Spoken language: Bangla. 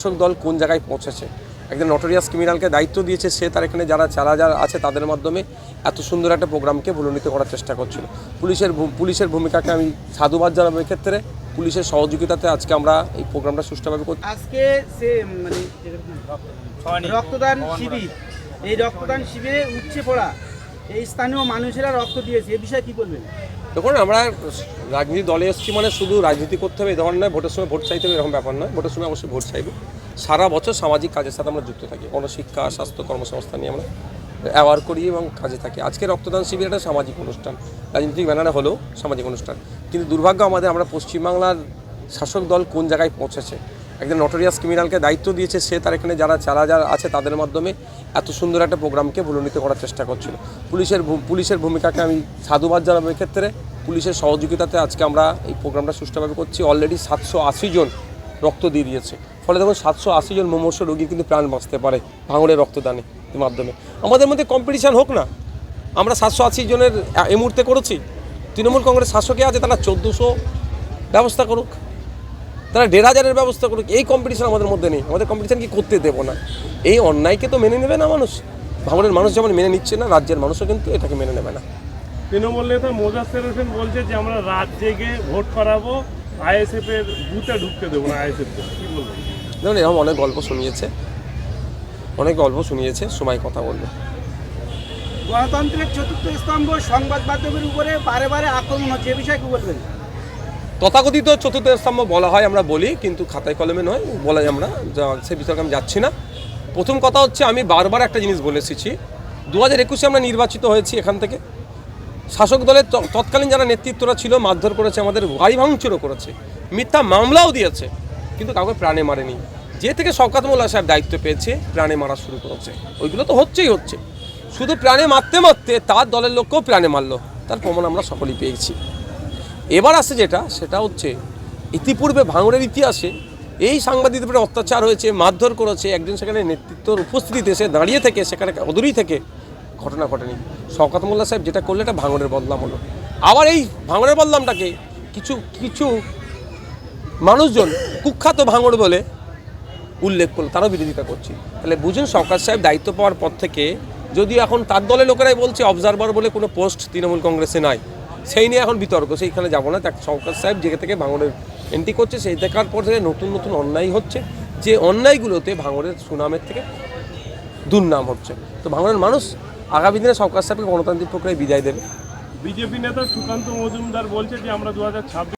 শাসক দল কোন জায়গায় পৌঁছেছে? একজন নটোরিয়াস ক্রিমিনালকে দায়িত্ব দিয়েছে সে তার এখানে যারা চালা যারা আছে তাদের মাধ্যমে এত সুন্দর একটা প্রোগ্রামকে ভুলনিত করার চেষ্টা করছিল। পুলিশের পুলিশের ভূমিকাকে আমি সাধুবাদ জানাব ক্ষেত্রে পুলিশের সহযোগিতাতে আজকে আমরা এই প্রোগ্রামটা সুষ্ঠুভাবে করছি আজকে সে মানে রক্তদান শিবির। এই রক্তদান শিবিরে উচ্ছে পড়া। এই স্থানীয় মানুষেরা রক্ত দিয়েছে, এ বিষয়ে কি বলবেন? দেখুন, আমরা রাজনীতি দলে এসেছি মানে শুধু রাজনীতি করতে হবে, এই ধরনের নয়, ভোটের সময় ভোট চাইতে হবে, এরকম ব্যাপার নয়। ভোটের সময় অবশ্যই ভোট চাইবে। সারা বছর সামাজিক কাজের সাথে আমরা যুক্ত থাকি। কোনো শিক্ষা, স্বাস্থ্য, কর্মসংস্থান নিয়ে আমরা অ্যাওয়ার করি এবং কাজে থাকি। আজকে রক্তদান শিবির একটা সামাজিক অনুষ্ঠান। রাজনৈতিক ব্যানারে হলেও সামাজিক অনুষ্ঠান। কিন্তু দুর্ভাগ্য আমাদের, আমরা পশ্চিমবাংলার শাসক দল কোন জায়গায় পৌঁছেছে? একজন নটোরিয়াস ক্রিমিনালকে দায়িত্ব দিয়েছে, সে তার এখানে যারা চালা যারা আছে তাদের মাধ্যমে এত সুন্দর একটা প্রোগ্রামকে ভুলনিত করার চেষ্টা করছিল। পুলিশের পুলিশের ভূমিকাকে আমি সাধুবাদ জানাব এক্ষেত্রে। পুলিশের সহযোগিতাতে আজকে আমরা এই প্রোগ্রামটা সুষ্ঠুভাবে করছি। অলরেডি সাতশো আশি জন রক্ত দিয়ে দিয়েছে। ফলে দেখুন, সাতশো আশি জন মোমর্ষ রোগীর কিন্তু প্রাণ বাঁচতে পারে ভাঙড়ের রক্তদানে মাধ্যমে। আমাদের মধ্যে কম্পিটিশান হোক না, আমরা সাতশো আশি জনের এই মুহূর্তে করেছি। তৃণমূল কংগ্রেস শাসকে আছে, তারা চোদ্দোশো ব্যবস্থা করুক। তারা দেড় হাজারের ব্যবস্থা করুক এই কম্পিটিশন আমাদের মধ্যে নেই। আমাদের কম্পিটিশন কি করতে দেবো না? এই অন্যায়কে তো মেনে নেবে না মানুষ? ভাঙড়ের মানুষ যেমন মেনে নিচ্ছে না রাজ্যের মানুষও কিন্তু এটাকে মেনে নেবে না। তৃণমূল নেতা মোজাস্তের হোসেন বলছে যে আমরা রাত জেগে ভোট করাবো আইএসএফ এর বুথে ঢুকতে দেবো না আইএসএফ কি। বলব? দেখুন এরকম অনেক গল্প শুনিয়েছে। অনেক গল্প শুনিয়েছে সময় কথা বলবে। গণতন্ত্রের চতুর্থ স্তম্ভ সংবাদ মাধ্যমের উপরে বারে বারে আক্রমণ হচ্ছে এ বিষয়ে কি বলবেন? তথাকথিত চতুর্থ স্তম্ভ বলা হয়, আমরা বলি, কিন্তু খাতায় কলমে নয়, বলাই আমরা সে বিষয়ে আমি যাচ্ছি না। প্রথম কথা হচ্ছে, আমি বারবার একটা জিনিস বলে এসেছি দু হাজার একুশে আমরা নির্বাচিত হয়েছি এখান থেকে। শাসক দলের তৎকালীন যারা নেতৃত্বরা ছিল, মারধর করেছে, আমাদের বাড়ি ভাঙচুরও করেছে, মিথ্যা মামলাও দিয়েছে, কিন্তু কাউকে প্রাণে মারেনি। যে থেকে শওকাত মোল্লা সাহেব দায়িত্ব পেয়েছে, প্রাণে মারা শুরু করেছে। ওইগুলো তো হচ্ছেই হচ্ছে। শুধু প্রাণে মারতে মারতে তার দলের লোককেও প্রাণে মারলো, তার প্রমাণ আমরা সকলেই পেয়েছি। এবার আসছে যেটা, সেটা হচ্ছে ইতিপূর্বে ভাঙড়ের ইতিহাসে এই সাংবাদিকদের উপরে অত্যাচার হয়েছে, মারধর করেছে, একজন সেখানে নেতৃত্বর উপস্থিতিতে সে দাঁড়িয়ে থেকে, সেখানে অদূরেই থেকে ঘটনা ঘটেনি। শওকাত মোল্লা সাহেব যেটা করলে এটা ভাঙড়ের বদলাম হলো আবার এই ভাঙড়ের বদলামটাকে কিছু কিছু মানুষজন কুখ্যাত ভাঙড় বলে উল্লেখ করল, তারও বিরোধিতা করছি। তাহলে বুঝুন সরকার সাহেব দায়িত্ব পাওয়ার পর থেকে যদি এখন তার দলের লোকেরাই বলছে অবজারভার বলে কোনো পোস্ট তৃণমূল কংগ্রেসে নাই সেই নিয়ে এখন বিতর্ক, সেইখানে যাব না। তার সরকার সাহেব যে থেকে ভাঙড়ের এন্ট্রি করছে, সেই দেখার পর থেকে নতুন নতুন অন্যায় হচ্ছে। যে অন্যায়গুলোতে ভাঙড়ের সুনামের থেকে দুর্নাম হচ্ছে। তো ভাঙড়ের মানুষ আগামী দিনে সরকার সাহেবকে গণতান্ত্রিক প্রক্রিয়ায় বিদায় দেবে। বিজেপি নেতা সুকান্ত মজুমদার বলছে যে আমরা দু হাজার ছাব্বিশ